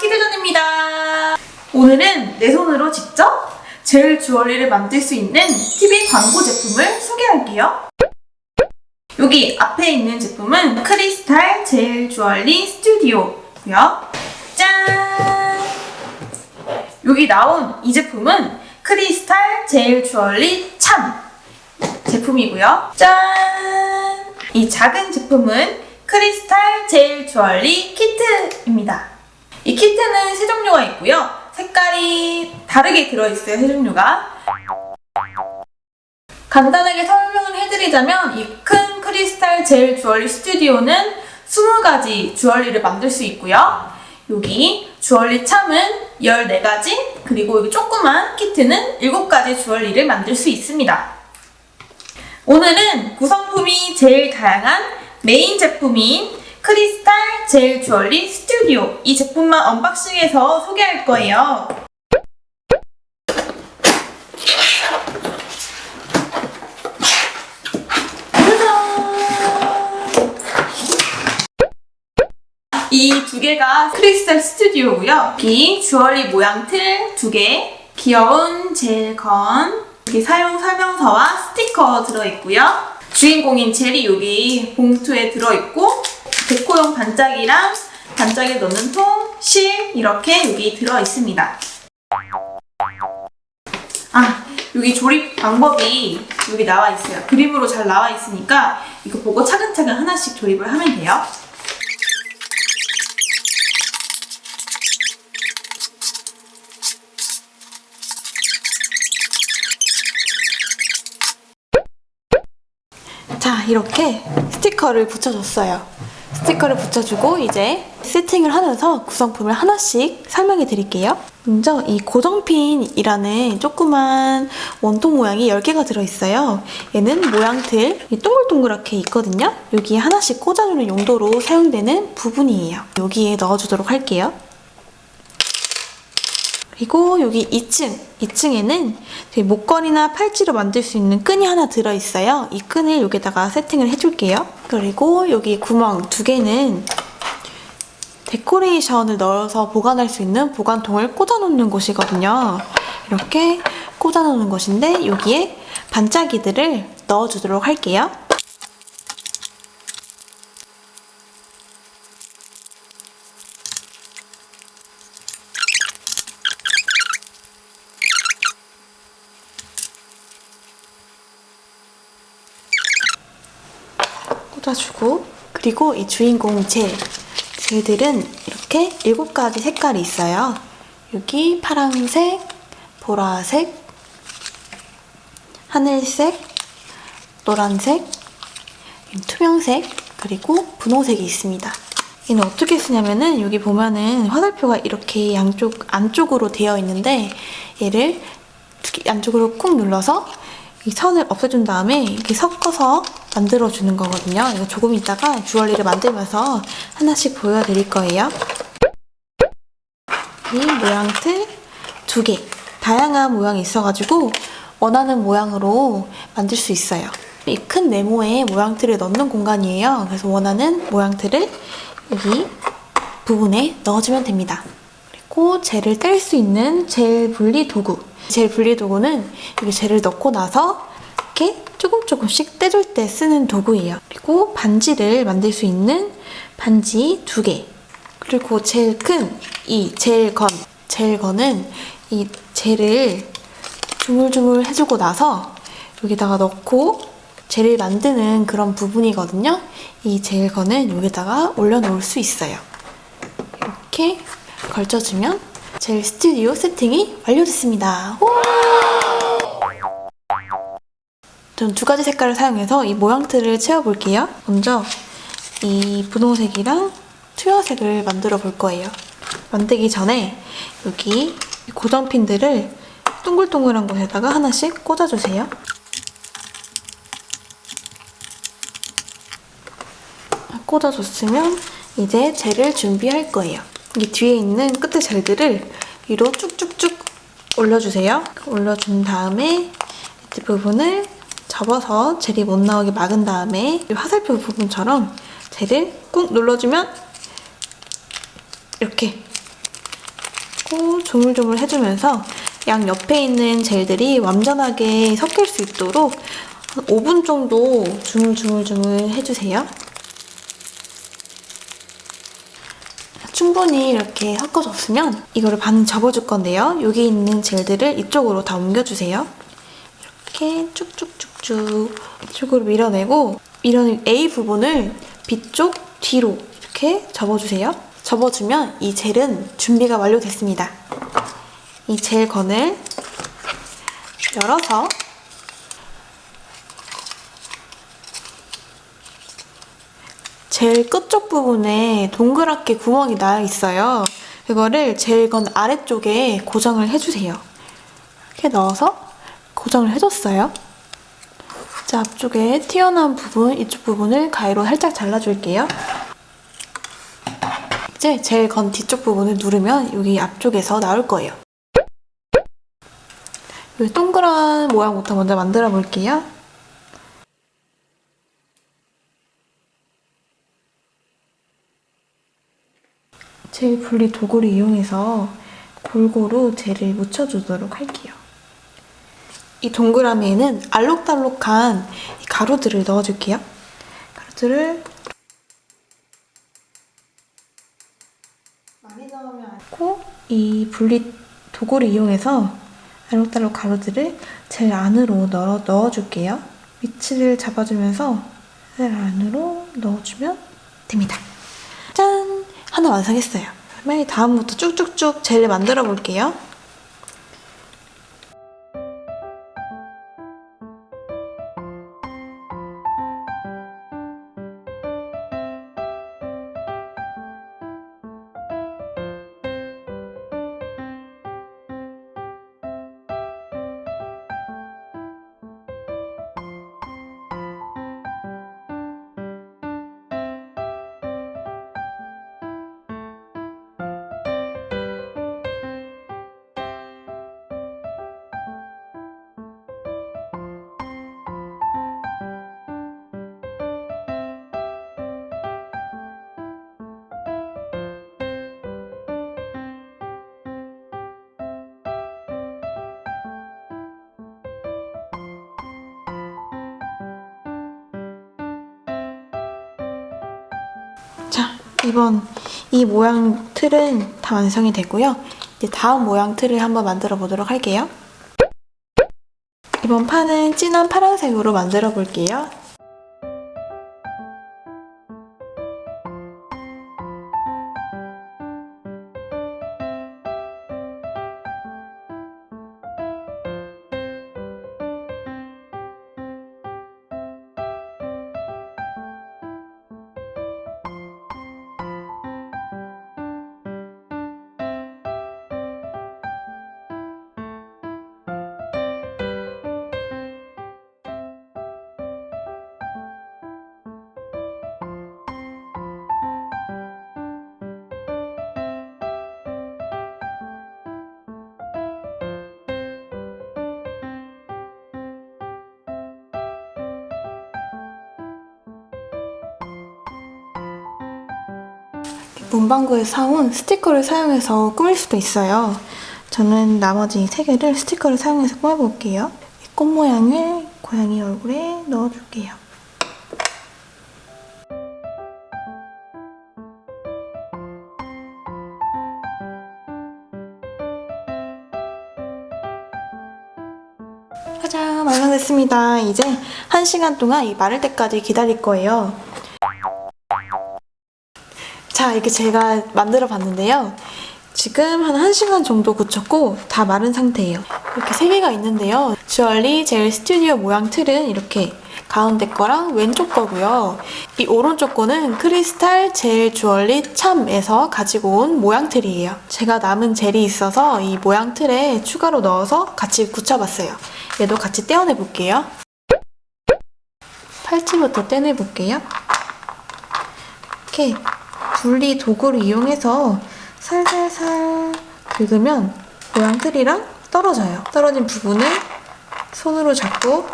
키드전입니다. 오늘은 내 손으로 직접 젤 주얼리를 만들 수 있는 TV 광고 제품을 소개할게요. 여기 앞에 있는 제품은 크리스탈 젤 주얼리 스튜디오고요. 짠! 여기 나온 이 제품은 크리스탈 젤 주얼리 참 제품이고요. 짠! 이 작은 제품은 크리스탈 젤 주얼리 키트입니다. 이 키트는 세 종류가 있고요. 색깔이 다르게 들어있어요, 세 종류가. 간단하게 설명을 해드리자면 이 큰 크리스탈 젤 주얼리 스튜디오는 20가지 주얼리를 만들 수 있고요. 여기 주얼리 참은 14가지, 그리고 여기 조그만 키트는 7가지 주얼리를 만들 수 있습니다. 오늘은 구성품이 제일 다양한 메인 제품인 크리스탈 젤 주얼리 스튜디오 이 제품만 언박싱해서 소개할 거예요. 이 두 개가 크리스탈 스튜디오고요. 이 주얼리 모양 틀 두 개, 귀여운 젤건, 여기 사용 설명서와 스티커 들어있고요. 주인공인 젤이 여기 봉투에 들어있고 데코용 반짝이랑 반짝이 넣는 통, 실 이렇게 여기 들어 있습니다. 아, 여기 조립 방법이 여기 나와 있어요. 그림으로 잘 나와 있으니까 이거 보고 차근차근 하나씩 조립을 하면 돼요. 자, 이렇게 스티커를 붙여줬어요. 스티커를 붙여주고 이제 세팅을 하면서 구성품을 하나씩 설명해 드릴게요. 먼저 이 고정핀이라는 조그만 원통 모양이 10개가 들어있어요. 얘는 모양틀 이 동글동글하게 있거든요. 여기에 하나씩 꽂아주는 용도로 사용되는 부분이에요. 여기에 넣어주도록 할게요. 그리고 여기 2층, 2층에는 목걸이나 팔찌로 만들 수 있는 끈이 하나 들어있어요. 이 끈을 여기다가 세팅을 해줄게요. 그리고 여기 구멍 두 개는 데코레이션을 넣어서 보관할 수 있는 보관통을 꽂아놓는 곳이거든요. 이렇게 꽂아놓는 곳인데 여기에 반짝이들을 넣어주도록 할게요. 꽂아주고 그리고 이 주인공 젤 젤들은 이렇게 일곱 가지 색깔이 있어요. 여기 파란색, 보라색, 하늘색, 노란색, 투명색, 그리고 분홍색이 있습니다. 얘는 어떻게 쓰냐면은 여기 보면은 화살표가 이렇게 양쪽 안쪽으로 되어 있는데 얘를 안쪽으로 꾹 눌러서 이 선을 없애준 다음에 이렇게 섞어서 만들어 주는 거거든요. 이거 조금 있다가 주얼리를 만들면서 하나씩 보여드릴 거예요. 이 모양 틀 두 개. 다양한 모양이 있어가지고 원하는 모양으로 만들 수 있어요. 이 큰 네모에 모양틀을 넣는 공간이에요. 그래서 원하는 모양틀을 여기 부분에 넣어주면 됩니다. 그리고 젤을 뗄 수 있는 젤 분리 도구. 젤 분리 도구는 여기 젤을 넣고 나서 이렇게 조금 조금씩 떼줄 때 쓰는 도구예요. 그리고 반지를 만들 수 있는 반지 두 개. 그리고 제일 큰 이 젤건. 젤건은 이 젤을 주물주물 해주고 나서 여기다가 넣고 젤을 만드는 그런 부분이거든요. 이 젤건은 여기다가 올려놓을 수 있어요. 이렇게 걸쳐주면 젤 스튜디오 세팅이 완료됐습니다. 전 두 가지 색깔을 사용해서 이 모양틀을 채워볼게요. 먼저 이 분홍색이랑 투여색을 만들어 볼 거예요. 만들기 전에 여기 고정핀들을 동글동글한 곳에다가 하나씩 꽂아주세요. 꽂아줬으면 이제 젤을 준비할 거예요. 이 뒤에 있는 끝에 젤들을 위로 쭉쭉쭉 올려주세요. 올려준 다음에 밑에 부분을 접어서 젤이 못 나오게 막은 다음에 이 화살표 부분처럼 젤을 꾹 눌러주면 이렇게 고 조물조물 해주면서 양 옆에 있는 젤들이 완전하게 섞일 수 있도록 한 5분 정도 주물주물주물 해주세요. 충분히 이렇게 섞어졌으면 이거를 반 접어줄 건데요. 여기 있는 젤들을 이쪽으로 다 옮겨주세요. 이렇게 쭉쭉쭉 쭉 이쪽으로 밀어내고 밀어낸 A 부분을 B쪽 뒤로 이렇게 접어주세요. 접어주면 이 젤은 준비가 완료됐습니다. 이 젤 건을 열어서 젤 끝쪽 부분에 동그랗게 구멍이 나 있어요. 그거를 젤건 아래쪽에 고정을 해주세요. 이렇게 넣어서 고정을 해줬어요. 자, 앞쪽에 튀어나온 부분, 이쪽 부분을 가위로 살짝 잘라줄게요. 이제 젤 건 뒤쪽 부분을 누르면 여기 앞쪽에서 나올 거예요. 이 동그란 모양부터 먼저 만들어 볼게요. 젤 분리 도구를 이용해서 골고루 젤을 묻혀주도록 할게요. 이 동그라미에는 알록달록한 이 가루들을 넣어줄게요. 가루들을 많이 넣으면 않고 이 분리 도구를 이용해서 알록달록 가루들을 젤 안으로 넣어, 넣어줄게요. 위치를 잡아주면서 젤 안으로 넣어주면 됩니다. 짠! 하나 완성했어요. 그러면 다음부터 쭉쭉쭉 젤을 만들어 볼게요. 이번 이 모양 틀은 다 완성이 되고요. 이제 다음 모양 틀을 한번 만들어 보도록 할게요. 이번 판은 진한 파란색으로 만들어 볼게요. 문방구에서 사온 스티커를 사용해서 꾸밀 수도 있어요. 저는 나머지 세 개를 스티커를 사용해서 꾸며볼게요. 이꽃 모양을 고양이 얼굴에 넣어줄게요. 짜잔 완성됐습니다. 이제 한 시간 동안 이 마를 때까지 기다릴 거예요. 자, 이렇게 제가 만들어 봤는데요. 지금 한 1시간 정도 굳혔고 다 마른 상태예요. 이렇게 3개가 있는데요. 주얼리 젤 스튜디오 모양 틀은 이렇게 가운데 거랑 왼쪽 거고요. 이 오른쪽 거는 크리스탈 젤 주얼리 참에서 가지고 온 모양 틀이에요. 제가 남은 젤이 있어서 이 모양 틀에 추가로 넣어서 같이 굳혀봤어요. 얘도 같이 떼어내 볼게요. 팔찌부터 떼내 볼게요. 이렇게 분리 도구를 이용해서 살살살 긁으면 모양 틀이랑 떨어져요. 떨어진 부분을 손으로 잡고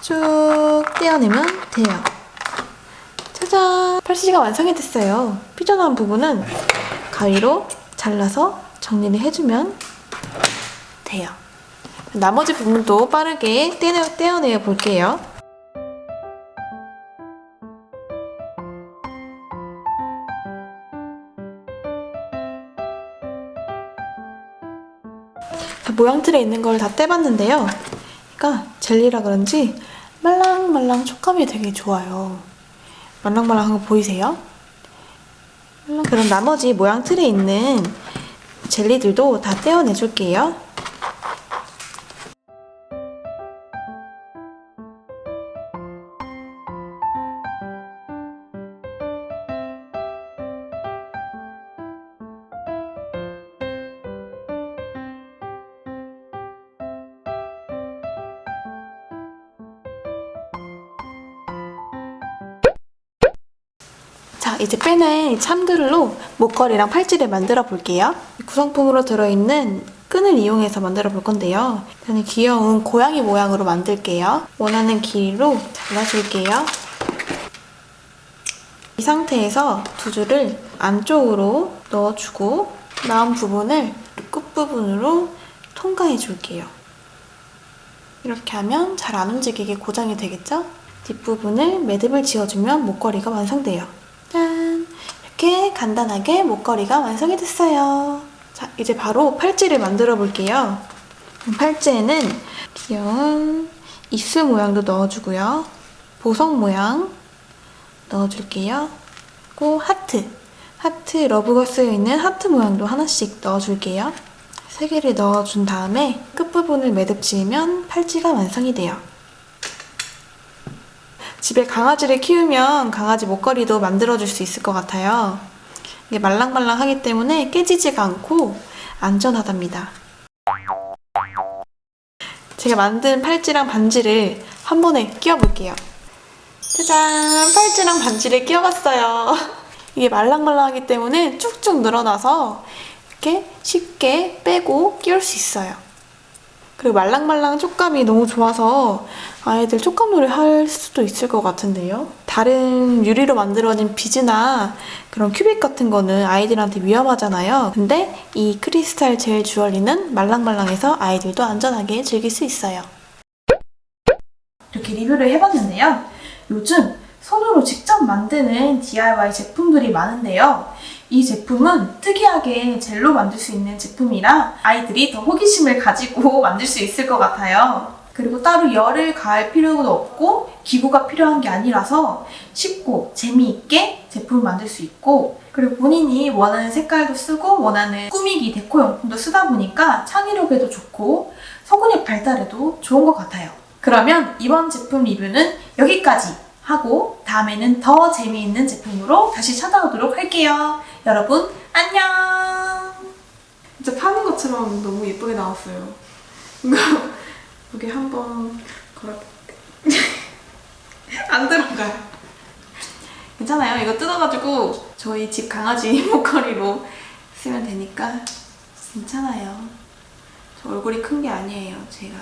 쭉 떼어내면 돼요. 짜잔! 팔찌가 완성이 됐어요. 삐져나온 부분은 가위로 잘라서 정리를 해주면 돼요. 나머지 부분도 빠르게 떼어, 떼어내어 볼게요. 모양 틀에 있는 걸 다 떼봤는데요. 그러니까 젤리라 그런지 말랑말랑 촉감이 되게 좋아요. 말랑말랑한 거 보이세요? 그럼 나머지 모양 틀에 있는 젤리들도 다 떼어내 줄게요. 자, 이제 빼낸 이 참들로 목걸이랑 팔찌를 만들어 볼게요. 이 구성품으로 들어있는 끈을 이용해서 만들어 볼 건데요. 저는 귀여운 고양이 모양으로 만들게요. 원하는 길이로 잘라줄게요. 이 상태에서 두 줄을 안쪽으로 넣어주고 나온 부분을 끝부분으로 통과해 줄게요. 이렇게 하면 잘 안 움직이게 고정이 되겠죠? 뒷부분을 매듭을 지어주면 목걸이가 완성돼요. 짠! 이렇게 간단하게 목걸이가 완성이 됐어요. 자, 이제 바로 팔찌를 만들어 볼게요. 팔찌에는 귀여운 입술 모양도 넣어주고요. 보석 모양 넣어줄게요. 그리고 하트. 하트 러브가 쓰여있는 하트 모양도 하나씩 넣어줄게요. 세 개를 넣어준 다음에 끝부분을 매듭 지으면 팔찌가 완성이 돼요. 집에 강아지를 키우면 강아지 목걸이도 만들어줄 수 있을 것 같아요. 이게 말랑말랑하기 때문에 깨지지가 않고 안전하답니다. 제가 만든 팔찌랑 반지를 한 번에 끼워볼게요. 짜잔! 팔찌랑 반지를 끼워봤어요. 이게 말랑말랑하기 때문에 쭉쭉 늘어나서 이렇게 쉽게 빼고 끼울 수 있어요. 그리고 말랑말랑 촉감이 너무 좋아서 아이들 촉감놀이 할 수도 있을 것 같은데요. 다른 유리로 만들어진 비즈나 그런 큐빅 같은 거는 아이들한테 위험하잖아요. 근데 이 크리스탈 젤 주얼리는 말랑말랑해서 아이들도 안전하게 즐길 수 있어요. 이렇게 리뷰를 해봤는데요. 요즘 손으로 직접 만드는 DIY 제품들이 많은데요. 이 제품은 특이하게 젤로 만들 수 있는 제품이라 아이들이 더 호기심을 가지고 만들 수 있을 것 같아요. 그리고 따로 열을 가할 필요도 없고 기구가 필요한 게 아니라서 쉽고 재미있게 제품을 만들 수 있고 그리고 본인이 원하는 색깔도 쓰고 원하는 꾸미기 데코 용품도 쓰다 보니까 창의력에도 좋고 서구력 발달에도 좋은 것 같아요. 그러면 이번 제품 리뷰는 여기까지 하고 다음에는 더 재미있는 제품으로 다시 찾아오도록 할게요. 여러분 안녕. 진짜 파는 것처럼 너무 예쁘게 나왔어요. 여기 한번 걸어. 안 들어가요. 괜찮아요. 이거 뜯어가지고 저희 집 강아지 목걸이로 쓰면 되니까 괜찮아요. 저 얼굴이 큰 게 아니에요. 제가